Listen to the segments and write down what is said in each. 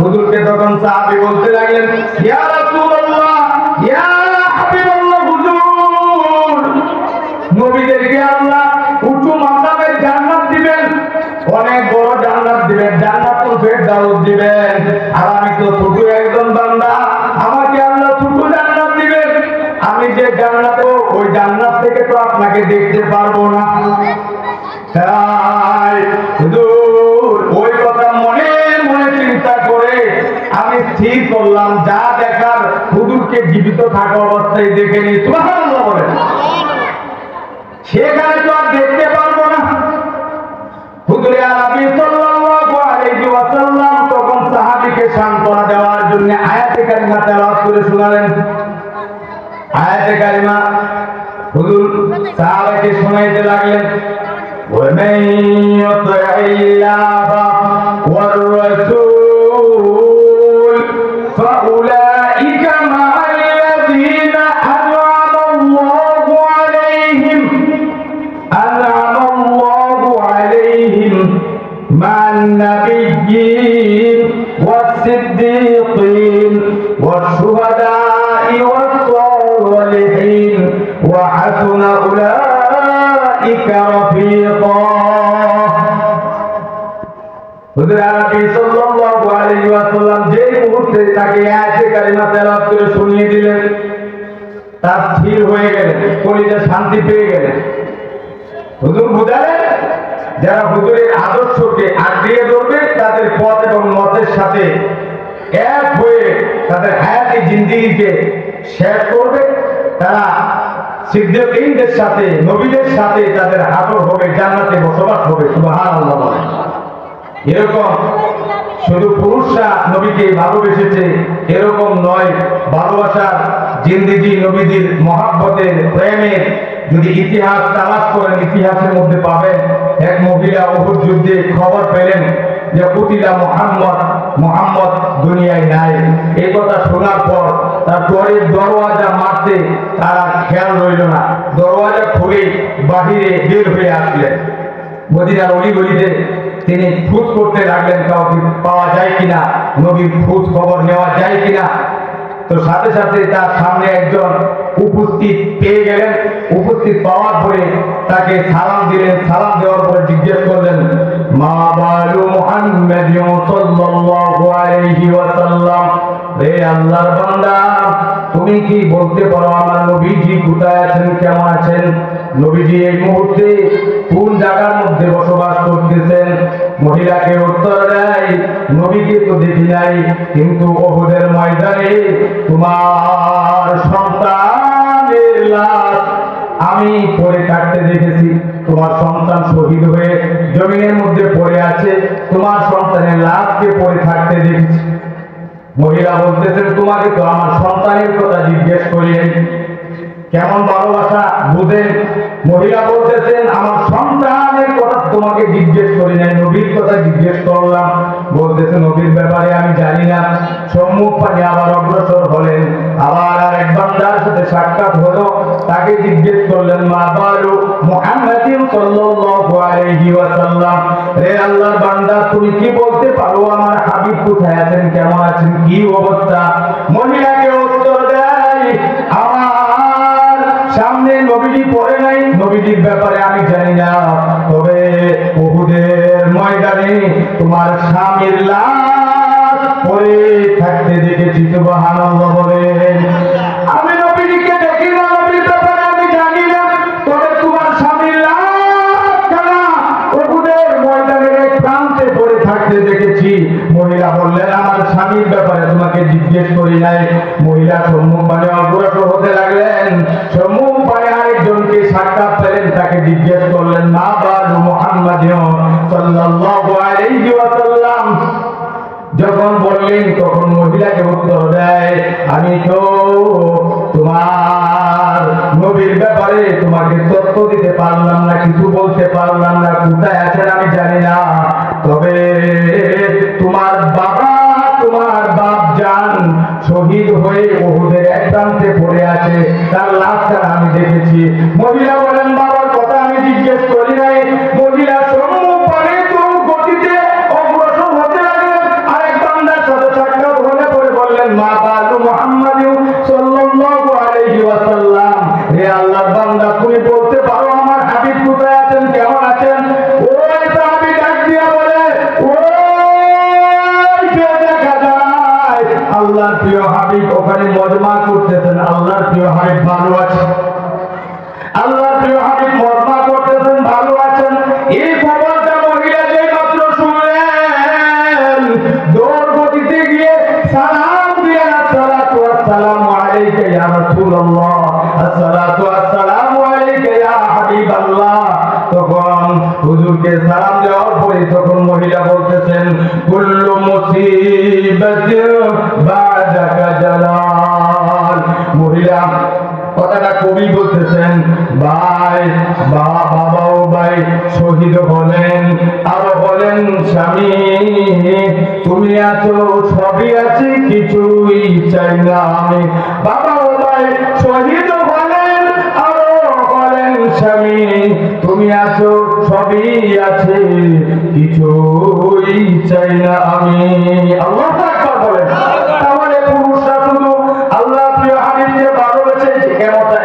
হুজুরকে তখন সাহাবী বলতে লাগলেন, ইয়া রাসূলুল্লাহ, ইয়া হুজুর, নবীদেরকে আল্লাহ উঁচু জান্নাত দিবেন, অনেক বড় জান্নাত দিবেন জান্নাতুল ফেরদাউস দিবেন। আর আমি তো ছোট একজন বান্দা, আমাকে আল্লাহ ছোট জান্নাত দিবেন। আমি যে জান্নাতে, ওই জান্নাত থেকে তো আপনাকে দেখতে পারব না। তাই জীবিত থাকা অবস্থায় দেখে নিয়ে সুবাহ সেখানে তো আর দেখতে পারব না। হুজুরে আরবি সাল্লাল্লাহু তখন সান্তনা দেওয়ার জন্য আয়াতে কারিমা তেলাওয়াত করে শোনালেন। আয়াতে কারিমা হুজুর সাহাবাকে শোনাইতে লাগলেন। النبيين والصديقين والشهداء والصالحين وحسن أولئك رفيقا হুজুর আরবি সাল্লাল্লাহু আলাইহি ওয়াসাল্লাম যে মুহূর্তে তাকে আয়াতে কারিমা তেলাওয়াত করে শুনিয়ে দিলেন তার স্থির হয়ে গেলেন কলিজা শান্তি পেয়ে গেলেন হুজুর বুঝালেন যারা হুজুরের আদর্শকে আঁকড়িয়ে ধরবে, তাদের পথ এবং মতের সাথে এক হয়ে তাদের হায়াতি জিন্দিগিকে শেষ করবে। তারা সিদ্দিকদের সাথে, নবীদের সাথে তাদের হাতর হবে, জান্নাতে বসবাস হবে, সুবহানাল্লাহ এরকম শুধু পুরুষরা নবীকে ভালোবেসেছে, এরকম নয়, ভালোবাসার জিন্দিগি নবীদের মহাব্বতের প্রেমের যদি ইতিহাস তালাশ করেন, ইতিহাসের মধ্যে পাবেন এক মহিলা অহুদ যুদ্ধে খবর পেলেন যে কুতিলা মোহাম্মদ মোহাম্মদ দুনিয়ায় নাই। এই কথা শোনার পর তার ঘরের দরওয়াজা মারতে তারা খেয়াল রইল না। দরওয়াজা খুলে বাহিরে বের হয়ে আসলেন। মদিনার অলি গলিতে তিনি খোঁজ করতে লাগলেন, কাউকে পাওয়া যায় কিনা, নবীর খোঁজ খবর নেওয়া যায় কিনা। তো সাথে সাথে তার সামনে একজন উপস্থিত পেয়ে গেলেন, উপস্থিত পাওয়ার পরে তাকে সালাম দিলেন, সালাম দেওয়ার পরে জিজ্ঞেস করলেন, মা বালু মুহাম্মাদ সাল্লাল্লাহু ওয়াসাল্লাম রে আল্লাহর বান্দা, তুমি কি বলতে পারো আমার নবীজি কোথায় আছেন, কেমন আছেন? নবীজি এই মুহূর্তে কোন জায়গার মধ্যে বসবাস করতেছেন? মহিলাকে উত্তর দেয়, নবীকে তো দেখি নাই, কিন্তু ওহুদের ময়দানে তোমার আমি পরে থাকতে দেখেছি, তোমার সন্তান শহীদ হয়ে জমিনের মধ্যে পড়ে আছে, তোমার সন্তানের লাশকে পড়ে থাকতে দেখেছি। মহিলা বলতেছেন, তোমাকে তো আমার সন্তানের কথা জিজ্ঞেস করিলেন কেমন ভালোবাসা, বুঝেন? মহিলা বলতেছেন, আমার সন্তানের কথা তোমাকে জিজ্ঞেস করি নাই, নবীর কথা জিজ্ঞেস করলাম। বলতেছে নবীর ব্যাপারে আমি জানি না। সম্মুখ পানি আবার অগ্রসর হলেন। আবার আর এক বান্দার সাথে সাক্ষাৎ হলো, তাকে জিজ্ঞেস করলেন, মা বালু মুহাম্মাদিন সাল্লাল্লাহু আলাইহি ওয়াসাল্লাম? রে আল্লাহর বান্দা, তুমি কি বলতে পারো, আমার হাবিব কোথায় আছেন, কেমন আছেন, কি অবস্থা? মহিলাকে উত্তর দেয়, আমার সামনে নবীজি পড়ে নাই, নবীজির ব্যাপারে আমি জানি না, তবে বহুদের ময়দানে তোমার স্বামীর লাশ পড়ে থাকতে দেখেছি, সুবহানাল্লাহ। বললেন, আমার স্বামীর ব্যাপারে তোমাকে জিজ্ঞেস করি নাই। মহিলা সম্মুখ মানে অগ্রসর হতে লাগলেন। সম্মুখ আরেকজনকে সাক্ষাৎ পেলেন, তাকে জিজ্ঞেস করলেন, মা যখন বললেন, তখন মহিলাকে উত্তর দেয়, আমি তো তোমার নবীর ব্যাপারে তোমাকে তথ্য দিতে পারলাম না, কিছু বলতে পারলাম না, কোথায় আছেন আমি জানি না। তবে ওখানে মজমা করতেছেন। আল্লাহর প্রিয় হাবিব ভালো আছে আল্লাহর প্রিয় হাবিব হুজুরকে সালাম দেওয়ার পরে তখন মহিলা বলতেছেন, কুল্লু মুসিবাতিন বাদাকা জালাল। মহিলা কথাটা কবি বলতেছেন, ভাই, বাবা ও ভাই, শহীদ হলেন। আরও বলেন, স্বামী, তুমি আছো সবই আছে, কিছুই চাই না আমি। বাবা ও ভাই, শহীদ হলেন, আরও বলেন, স্বামী তুমি আছো, সবই আছে। কিছুই চাই না আমি। আল্লাহ তাহলে পুরুষরা শুধু আল্লাহ হাবিবকে ভালোবেসে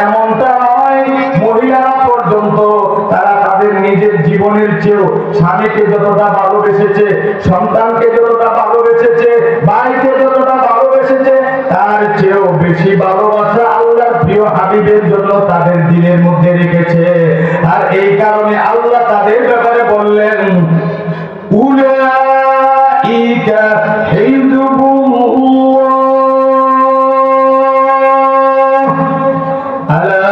এমনটা পর্যন্ত তারা তাদের নিজের জীবনের চেয়েও যতটা ভালোবেসেছে, সন্তানকে যতটা ভালোবেসেছে যতটা ভালোবেসেছে, তার চেয়েও বেশি ভালোবাসা প্রিয় হাবিবের জন্য তাদের দিনের মধ্যে রেখেছে। আর এই কারণে আল্লাহ তাদের ব্যাপারে বললেন, উলাইকা আলা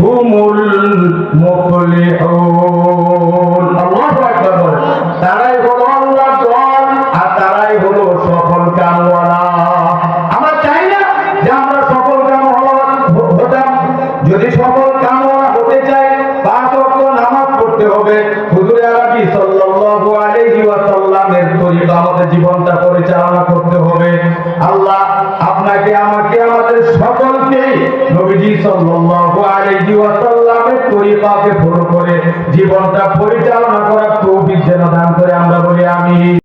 হুমুল জীবনটা পরিচালনা করতে হবে। আল্লাহ আপনাকে, আমাকে, আমাদের সকলকে নবীজি সাল্লাল্লাহু আলাইহি ওয়াসাল্লামের তরিকাকে ফলো করে জীবনটা পরিচালনা করার তৌফিক যেন দান করে আমরা বলি আমি